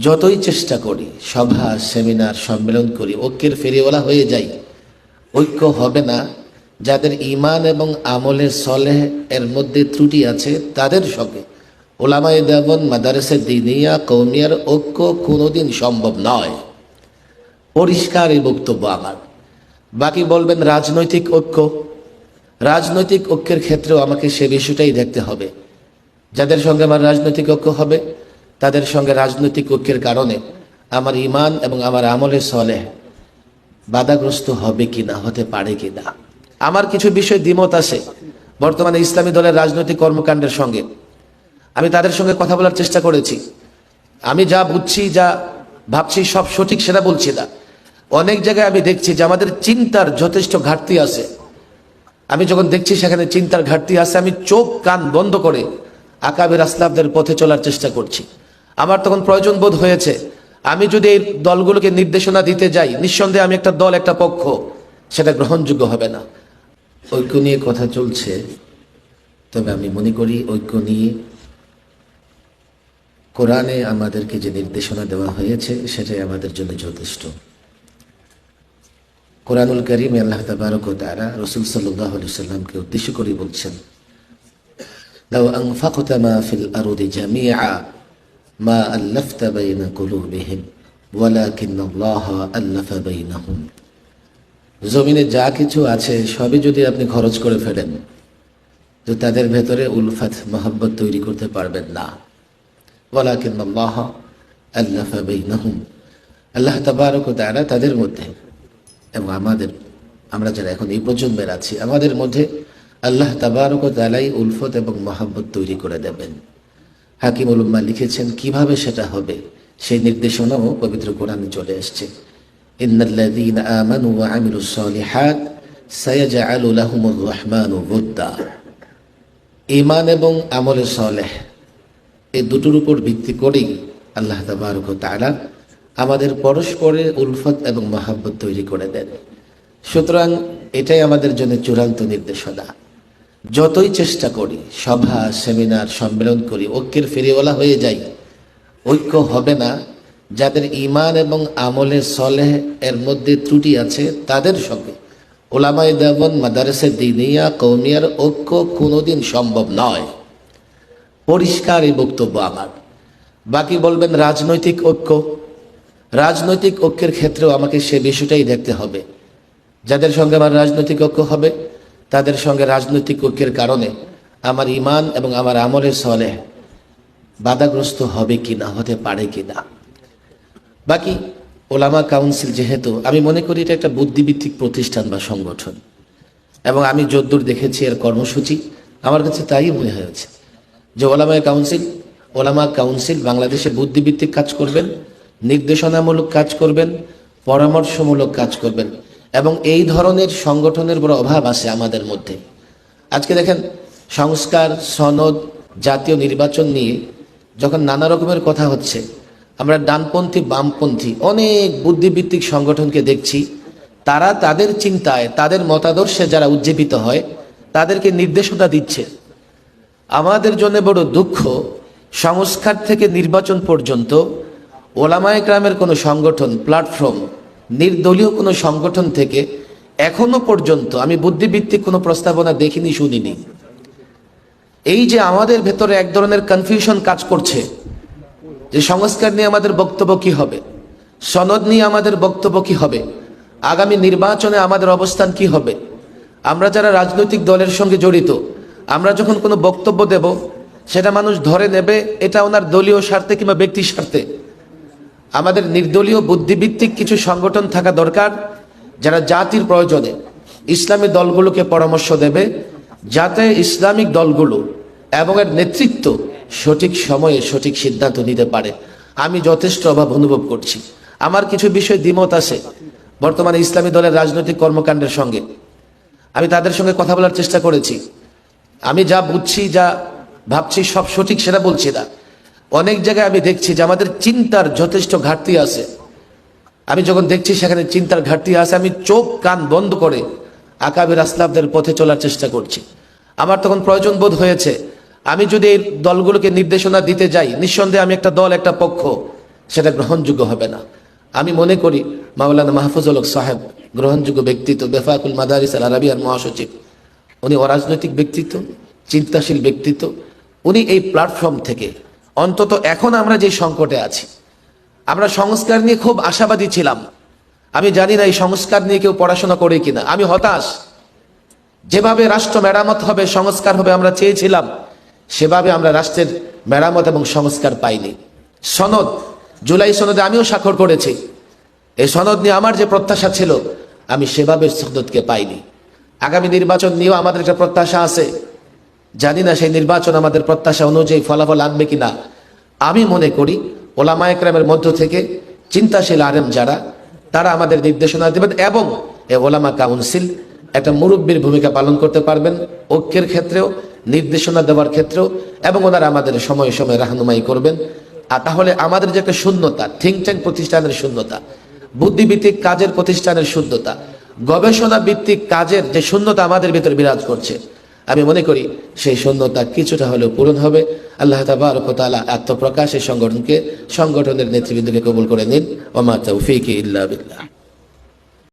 যতই চেষ্টা করি, সভা, সেমিনার, সম্মেলন করি, ঐক্যের ফেরিওয়ালা হয়ে যাই। ঐক্য হবে না। যাদের ইমান এবং আমলে সলেহ এর মধ্যে ত্রুটি আছে, তাদের সঙ্গে। ওলামাই দেবন মাদারেসে দিনিয়া কৌমিয়ার ঐক্য কোনোদিন সম্ভব নয়। পরিষ্কার এই বক্তব্য আমার। বাকি বলবেন রাজনৈতিক ঐক্য। রাজনৈতিক ঐক্যের ক্ষেত্রেও আমাকে সে বিষয়টাই দেখতে হবে। যাদের সঙ্গে আমার রাজনৈতিক ঐক্য হবে তাদের সঙ্গে রাজনৈতিক ঐক্যের কারণে আমার ইমান এবং আমার আমলে সলে বাধাগ্রস্ত হবে কি না হতে পারে কি না আমার কিছু বিষয় দ্বিমত আছে বর্তমানে ইসলামী দলের রাজনৈতিক কর্মকাণ্ডের সঙ্গে। আমি তাদের সঙ্গে কথা বলার চেষ্টা করেছি। আমি যা বুঝছি, যা ভাবছি, সব সঠিক সেটা বলছি না। অনেক জায়গায় আমি দেখছি যে আমাদের চিন্তার যথেষ্ট ঘাটতি আছে। আমি যখন দেখছি সেখানে চিন্তার ঘাটতি আছে, আমি চোখ কান বন্ধ করে আকাবের আসলাফদের পথে চলার চেষ্টা করছি। আমার তখন প্রয়োজন বোধ হয়েছে আমি যদি এই দলগুলোকে নির্দেশনা দিতে যাই নিঃসন্দেহে আমি একটা দল একটা পক্ষ সেটা গ্রহণযোগ্য হবে না ঐক্য নিয়ে কথা চলছে তবে আমি মনে করি ঐক্য নিয়ে কোরআনে আমাদেরকে যে নির্দেশনা দেওয়া হয়েছে সেটাই আমাদের জন্য যথেষ্ট কোরআনুল করিম আল্লাহ তাবারক ও তারা রসুল সাল্লাহ সাল্লামকে উদ্দেশ্য করে বলছেন لو أنفقت ما في الأرض جميعا মা আল্লাফতা বাইনা কুলুবিহিম, ওয়ালাকিন আল্লাহ আল্লাফা বাইনাহুম। জমিনে যা কিছু আছে, সবই যদি আপনি খরচ করে ফেলেন, তো তাদের ভেতরে উলফাত মোহাম্মত তৈরি করতে পারবেন না। ওয়ালাকিন আল্লাহ আল্লাফা আল্লাহ তাবারক তারা তাদের মধ্যে এবং আমাদের, আমরা যারা এখন এই প্রজন্মের আছি, আমাদের মধ্যে আল্লাহ তাবারক তালাই উলফত এবং মহাব্বত তৈরি করে দেবেন। হাকিম উলুম্মা লিখেছেন, কীভাবে সেটা হবে? সেই নির্দেশনাও পবিত্র কোরআনে চলে এসছে। ইন্নাল্লাযীনা আমানু ওয়া আমিলুস সালিহাত সায়াজআলু লাহুমুর রহমানু বুদ্দা। ঈমান এবং আমলে সলেহ এই দুটোর উপর ভিত্তি করেই আল্লাহ তাবারক তাআলা আমাদের পরস্পরের উলফত এবং মহাব্বত তৈরি করে দেন। সুতরাং এটাই আমাদের জন্য চূড়ান্ত নির্দেশনা। যতই চেষ্টা করি, সভা, সেমিনার, সম্মেলন করি, ঐক্যের ফেরিওয়ালা হয়ে যাই। ঐক্য হবে না। যাদের ইমান এবং আমলে সলেহ এর মধ্যে ত্রুটি আছে, তাদের সঙ্গে। ওলামাই দেবন মাদারেসে দিনিয়া কৌমিয়ার ঐক্য কোনোদিন সম্ভব নয়। পরিষ্কার এই বক্তব্য আমার। বাকি বলবেন রাজনৈতিক ঐক্য। রাজনৈতিক ঐক্যের ক্ষেত্রেও আমাকে সে বিষয়টাই দেখতে হবে। যাদের সঙ্গে আমার রাজনৈতিক ঐক্য হবে তাদের সঙ্গে রাজনৈতিক ঐক্যের কারণে আমার ইমান এবং আমার আমলের সলে বাধাগ্রস্ত হবে কি না হতে পারে কি না বাকি ওলামা কাউন্সিল যেহেতু, আমি মনে করি এটা একটা বুদ্ধিভিত্তিক প্রতিষ্ঠান বা সংগঠন। এবং আমি যদ্দূর দেখেছি এর কর্মসূচি, আমার কাছে তাই মনে হয়েছে যে ওলামা কাউন্সিল ওলামা কাউন্সিল বাংলাদেশে বুদ্ধিভিত্তিক কাজ করবেন, নির্দেশনামূলক কাজ করবেন, পরামর্শমূলক কাজ করবেন। এবং এই ধরনের সংগঠনের বড় অভাব আছে আমাদের মধ্যে। আজকে দেখেন, সংস্কার, সনদ, জাতীয় নির্বাচন নিয়ে যখন নানা রকমের কথা হচ্ছে, আমরা ডানপন্থী, বামপন্থী অনেক বুদ্ধিভিত্তিক সংগঠনকে দেখছি, তারা তাদের চিন্তায়, তাদের মতাদর্শে যারা উজ্জীবিত হয়, তাদেরকে নির্দেশনা দিচ্ছে। আমাদের জন্য বড় দুঃখ, সংস্কার থেকে নির্বাচন পর্যন্ত ওলামায় গ্রামের কোনো সংগঠন, প্ল্যাটফর্ম নির্দলীয় কোনো সংগঠন থেকে এখনও পর্যন্ত আমি বুদ্ধিভিত্তিক কোনো প্রস্তাবনা দেখিনি, শুনিনি। এই যে আমাদের ভেতরে এক ধরনের কনফিউশন কাজ করছে, যে সংস্কার নিয়ে আমাদের বক্তব্য কি হবে, সনদ নিয়ে আমাদের বক্তব্য কি হবে, আগামী নির্বাচনে আমাদের অবস্থান কি হবে, আমরা যারা রাজনৈতিক দলের সঙ্গে জড়িত, আমরা যখন কোনো বক্তব্য দেব, সেটা মানুষ ধরে নেবে এটা ওনার দলীয় স্বার্থে কিংবা ব্যক্তির স্বার্থে। আমাদের নির্দলীয় বুদ্ধিভিত্তিক কিছু সংগঠন থাকা দরকার যারা জাতির প্রয়োজনে ইসলামী দলগুলোকে পরামর্শ দেবে যাতে ইসলামিক দলগুলো এবং এর নেতৃত্ব সঠিক সময়ে সঠিক সিদ্ধান্ত নিতে পারে। আমি যথেষ্ট অভাব অনুভব করছি। আমার কিছু বিষয় দ্বিমত আছে বর্তমানে ইসলামী দলের রাজনৈতিক কর্মকাণ্ডের সঙ্গে। আমি তাদের সঙ্গে কথা বলার চেষ্টা করেছি। আমি যা বুঝছি, যা ভাবছি সব সঠিক সেটা বলছি না। অনেক জায়গায় আমি দেখছি যে আমাদের চিন্তার যথেষ্ট ঘাটতি আছে। আমি যখন দেখছি সেখানে চিন্তার ঘাটতি আছে, আমি চোখ, কান বন্ধ করে আকাবের আসলাফদের পথে চলার চেষ্টা করছি। আমার তখন প্রয়োজন বোধ হয়েছে, আমি যদি এই দলগুলোকে নির্দেশনা দিতে যাই, নিঃসন্দেহে আমি একটা দল, একটা পক্ষ, সেটা গ্রহণযোগ্য হবে না। আমি মনে করি, মাওলানা মাহফুজুল সাহেব গ্রহণযোগ্য ব্যক্তিত্ব, বেফাকুল মাদারিস আল আরাবিয়ার মহাসচিব। উনি অরাজনৈতিক ব্যক্তিত্ব, চিন্তাশীল ব্যক্তিত্ব। উনি এই প্ল্যাটফর্ম থেকে অন্তত এখন আমরা যে সংকটে আছি। আমরা সংস্কার নিয়ে খুব আশাবাদী ছিলাম। আমি জানি না এই সংস্কার নিয়ে কেউ পড়াশোনা করে কিনা। আমি হতাশ। যেভাবে রাষ্ট্র মেরামত হবে, সংস্কার হবে আমরা চেয়েছিলাম, সেভাবে আমরা রাষ্ট্রের মেরামত এবং সংস্কার পাইনি। সনদ, জুলাই সনদে আমিও স্বাক্ষর করেছি। এই সনদ নিয়ে আমার যে প্রত্যাশা ছিল, আমি সেভাবে সনদকে পাইনি। আগামী নির্বাচন নিয়েও আমাদের একটা প্রত্যাশা আছে। জানি না সেই নির্বাচন আমাদের প্রত্যাশা অনুযায়ী ফলাফল আনবে কিনা। আমি মনে করি, ওলামা একরামের মধ্য থেকে চিন্তাশীল আরেম যারা, তারা আমাদের নির্দেশনা দেবেন এবং এ ওলামা কাউন্সিল একটা মুরব্বীর ভূমিকা পালন করতে পারবেন ঐক্যের ক্ষেত্রেও, নির্দেশনা দেওয়ার ক্ষেত্রেও এবং ওনারা আমাদের সময়ে সময়ে রাহনুমাই করবেন। আর তাহলে আমাদের যে একটা শূন্যতা থিঙ্ক ট্যাঙ্ক প্রতিষ্ঠানের শূন্যতা বুদ্ধিভিত্তিক কাজের প্রতিষ্ঠানের শূন্যতা গবেষণা ভিত্তিক কাজের যে শূন্যতা আমাদের ভিতরে বিরাজ করছে আমি মনে করি সেই শূন্যতা কিছুটা হলেও পূরণ হবে। আল্লাহ তাবারকতালা আত্মপ্রকাশ এই সংগঠনকে, সংগঠনের নেতৃবৃন্দকে কবুল করে নিন। ওমা তৌফিক ইল্লা বিল্লাহ।